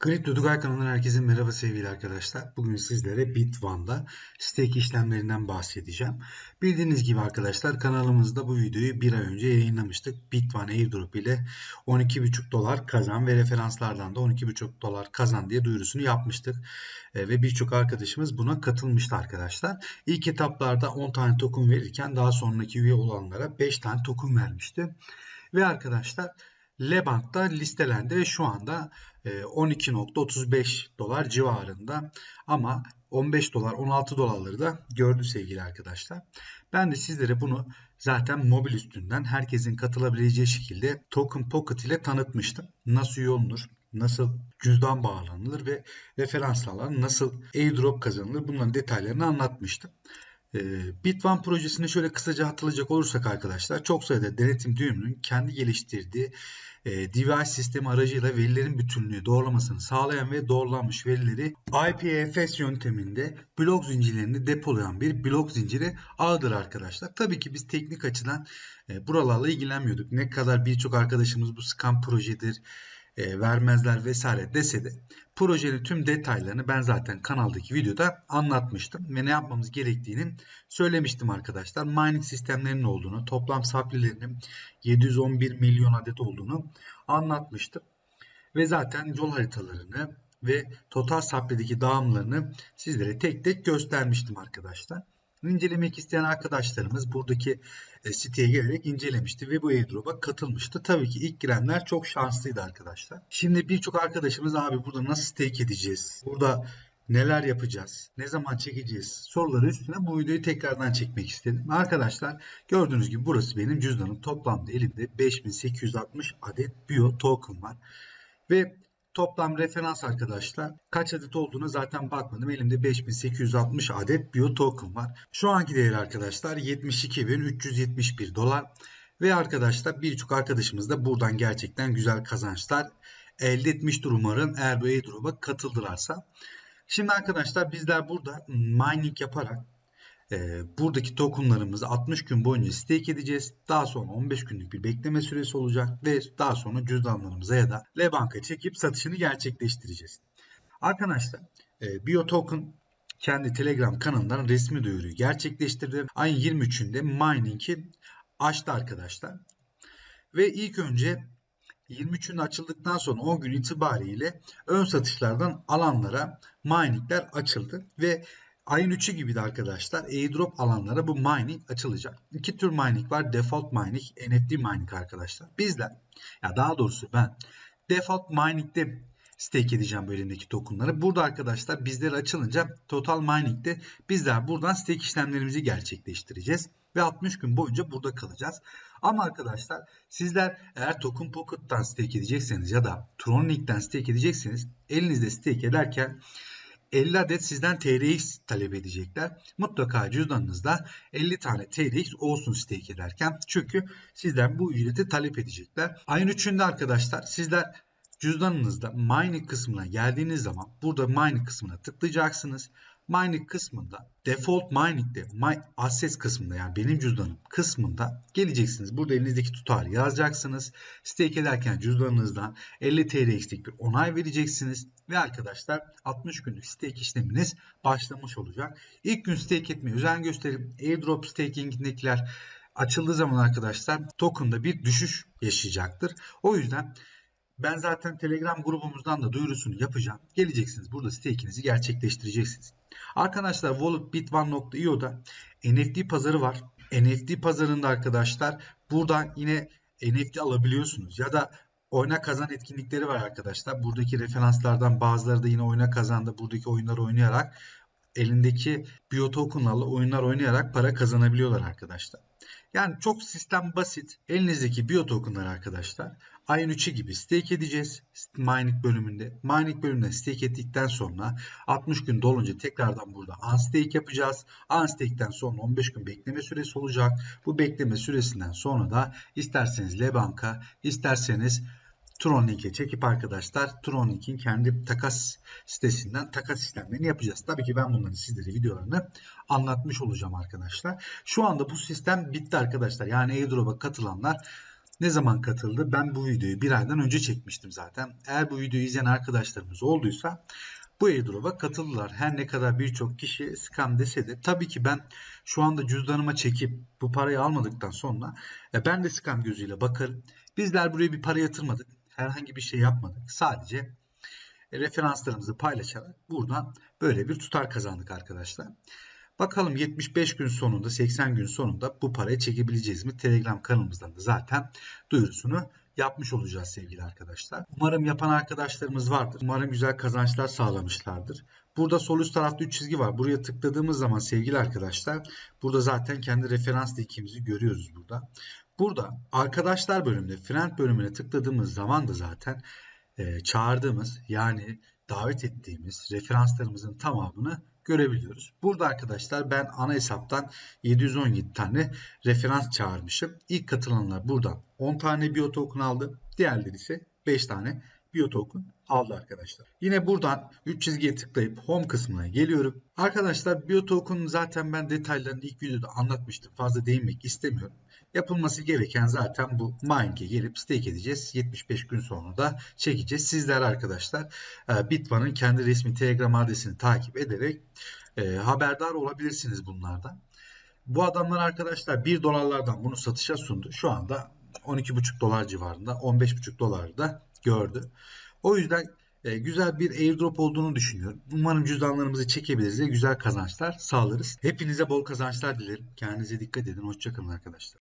Kripto Dugay kanalından herkese merhaba sevgili arkadaşlar. Bugün sizlere Bitvan'da stake işlemlerinden bahsedeceğim. Bildiğiniz gibi arkadaşlar kanalımızda bu videoyu bir ay önce yayınlamıştık. Bitvan airdrop ile 12,5 dolar kazan ve referanslardan da 12,5 dolar kazan diye duyurusunu yapmıştık. E, ve birçok arkadaşımız buna katılmıştı arkadaşlar. İlk etaplarda 10 tane token verirken daha sonraki üye olanlara 5 tane token vermişti. Ve arkadaşlar Lebank'ta listelendi ve şu anda 12.35 e, dolar civarında ama 15 dolar 16 dolarları da gördü sevgili arkadaşlar. Ben de sizlere bunu zaten mobil üstünden herkesin katılabileceği şekilde Token Pocket ile tanıtmıştım. Nasıl üye nasıl cüzdan bağlanılır ve referanslarla nasıl airdrop kazanılır bunların detaylarını anlatmıştım. Ee, Bitvan projesini şöyle kısaca hatırlayacak olursak arkadaşlar çok sayıda denetim düğümünün kendi geliştirdiği e, device sistemi aracıyla verilerin bütünlüğü doğrulamasını sağlayan ve doğrulanmış verileri IPFS yönteminde blok zincirlerini depolayan bir blok zinciri ağıdır arkadaşlar. Tabii ki biz teknik açıdan e, buralarla ilgilenmiyorduk. Ne kadar birçok arkadaşımız bu scam projedir, e, vermezler vesaire dese de projenin tüm detaylarını ben zaten kanaldaki videoda anlatmıştım ve ne yapmamız gerektiğini söylemiştim arkadaşlar. Mining sistemlerinin olduğunu, toplam saplilerinin 711 milyon adet olduğunu anlatmıştım. Ve zaten yol haritalarını ve total sapledeki dağımlarını sizlere tek tek göstermiştim arkadaşlar. İncelemek isteyen arkadaşlarımız buradaki e, siteye gelerek incelemişti ve bu airdrop'a katılmıştı. Tabii ki ilk girenler çok şanslıydı arkadaşlar. Şimdi birçok arkadaşımız abi burada nasıl stake edeceğiz? Burada neler yapacağız? Ne zaman çekeceğiz? Soruları üstüne bu videoyu tekrardan çekmek istedim. Arkadaşlar gördüğünüz gibi burası benim cüzdanım. Toplamda elimde 5860 adet bio token var. Ve Toplam referans arkadaşlar kaç adet olduğunu zaten bakmadım. Elimde 5860 adet bio token var. Şu anki değer arkadaşlar 72.371 dolar. Ve arkadaşlar birçok arkadaşımız da buradan gerçekten güzel kazançlar elde etmiştir umarım eğer bu airdrop'a katıldılarsa. Şimdi arkadaşlar bizler burada mining yaparak e, buradaki tokenlarımızı 60 gün boyunca stake edeceğiz. Daha sonra 15 günlük bir bekleme süresi olacak ve daha sonra cüzdanlarımıza ya da Lebank'a çekip satışını gerçekleştireceğiz. Arkadaşlar e, BioToken kendi Telegram kanalından resmi duyuruyu gerçekleştirdi. Ayın 23'ünde mining'i açtı arkadaşlar. Ve ilk önce 23'ünde açıldıktan sonra 10 gün itibariyle ön satışlardan alanlara miningler açıldı ve Ayın 3'ü gibi de arkadaşlar airdrop alanlara bu mining açılacak. İki tür mining var. Default mining, NFT mining arkadaşlar. Bizler ya daha doğrusu ben default mining'de stake edeceğim bu elimdeki tokenları. Burada arkadaşlar bizler açılınca total mining'de bizler buradan stake işlemlerimizi gerçekleştireceğiz. Ve 60 gün boyunca burada kalacağız. Ama arkadaşlar sizler eğer Token Pocket'tan stake edecekseniz ya da Tron stake edecekseniz elinizde stake ederken 50 adet sizden TRX talep edecekler. Mutlaka cüzdanınızda 50 tane TRX olsun stake ederken. Çünkü sizden bu ücreti talep edecekler. Ayın 3'ünde arkadaşlar sizler cüzdanınızda mining kısmına geldiğiniz zaman burada mining kısmına tıklayacaksınız mining kısmında default mining'de my assets kısmında yani benim cüzdanım kısmında geleceksiniz. Burada elinizdeki tutarı yazacaksınız. Stake ederken cüzdanınızdan 50 TRX'lik bir onay vereceksiniz. Ve arkadaşlar 60 günlük stake işleminiz başlamış olacak. İlk gün stake etmeye özen gösterin. Airdrop staking'indekiler açıldığı zaman arkadaşlar token'da bir düşüş yaşayacaktır. O yüzden ben zaten Telegram grubumuzdan da duyurusunu yapacağım. Geleceksiniz burada stake'inizi gerçekleştireceksiniz. Arkadaşlar Wallet Bit1.io'da NFT pazarı var. NFT pazarında arkadaşlar buradan yine NFT alabiliyorsunuz. Ya da oyna kazan etkinlikleri var arkadaşlar. Buradaki referanslardan bazıları da yine oyna kazandı. Buradaki oyunları oynayarak elindeki biyotokenlarla oyunlar oynayarak para kazanabiliyorlar arkadaşlar. Yani çok sistem basit. Elinizdeki biyotokenlar arkadaşlar ayın 3'ü gibi stake edeceğiz mining bölümünde. Mining bölümünde stake ettikten sonra 60 gün dolunca tekrardan burada unstake yapacağız. Unstake'den sonra 15 gün bekleme süresi olacak. Bu bekleme süresinden sonra da isterseniz Lebank'a isterseniz Tronlink'e çekip arkadaşlar Tronlink'in kendi takas sitesinden takas işlemlerini yapacağız. Tabii ki ben bunların sizlere videolarını anlatmış olacağım arkadaşlar. Şu anda bu sistem bitti arkadaşlar. Yani airdrop'a katılanlar Ne zaman katıldı? Ben bu videoyu bir aydan önce çekmiştim zaten. Eğer bu videoyu izleyen arkadaşlarımız olduysa bu airdrop'a katıldılar. Her ne kadar birçok kişi scam dese de tabii ki ben şu anda cüzdanıma çekip bu parayı almadıktan sonra e, ben de scam gözüyle bakarım. Bizler buraya bir para yatırmadık. Herhangi bir şey yapmadık. Sadece e, referanslarımızı paylaşarak buradan böyle bir tutar kazandık arkadaşlar. Bakalım 75 gün sonunda 80 gün sonunda bu parayı çekebileceğiz mi? Telegram kanalımızdan da zaten duyurusunu yapmış olacağız sevgili arkadaşlar. Umarım yapan arkadaşlarımız vardır. Umarım güzel kazançlar sağlamışlardır. Burada sol üst tarafta 3 çizgi var. Buraya tıkladığımız zaman sevgili arkadaşlar burada zaten kendi referans linkimizi görüyoruz burada. Burada arkadaşlar bölümünde friend bölümüne tıkladığımız zaman da zaten e, çağırdığımız yani davet ettiğimiz referanslarımızın tamamını görebiliyoruz. Burada arkadaşlar ben ana hesaptan 717 tane referans çağırmışım. İlk katılanlar buradan 10 tane biotoken aldı. Diğerleri ise 5 tane biotoken aldı arkadaşlar. Yine buradan 3 çizgiye tıklayıp home kısmına geliyorum. Arkadaşlar biotoken zaten ben detaylarını ilk videoda anlatmıştım. Fazla değinmek istemiyorum. Yapılması gereken zaten bu mining'e gelip stake edeceğiz. 75 gün sonra da çekeceğiz. Sizler arkadaşlar e, Bitvan'ın kendi resmi Telegram adresini takip ederek e, haberdar olabilirsiniz bunlardan. Bu adamlar arkadaşlar 1 dolarlardan bunu satışa sundu. Şu anda 12,5 dolar civarında 15,5 dolar da gördü. O yüzden e, güzel bir airdrop olduğunu düşünüyorum. Umarım cüzdanlarımızı çekebiliriz ve güzel kazançlar sağlarız. Hepinize bol kazançlar dilerim. Kendinize dikkat edin. Hoşçakalın arkadaşlar.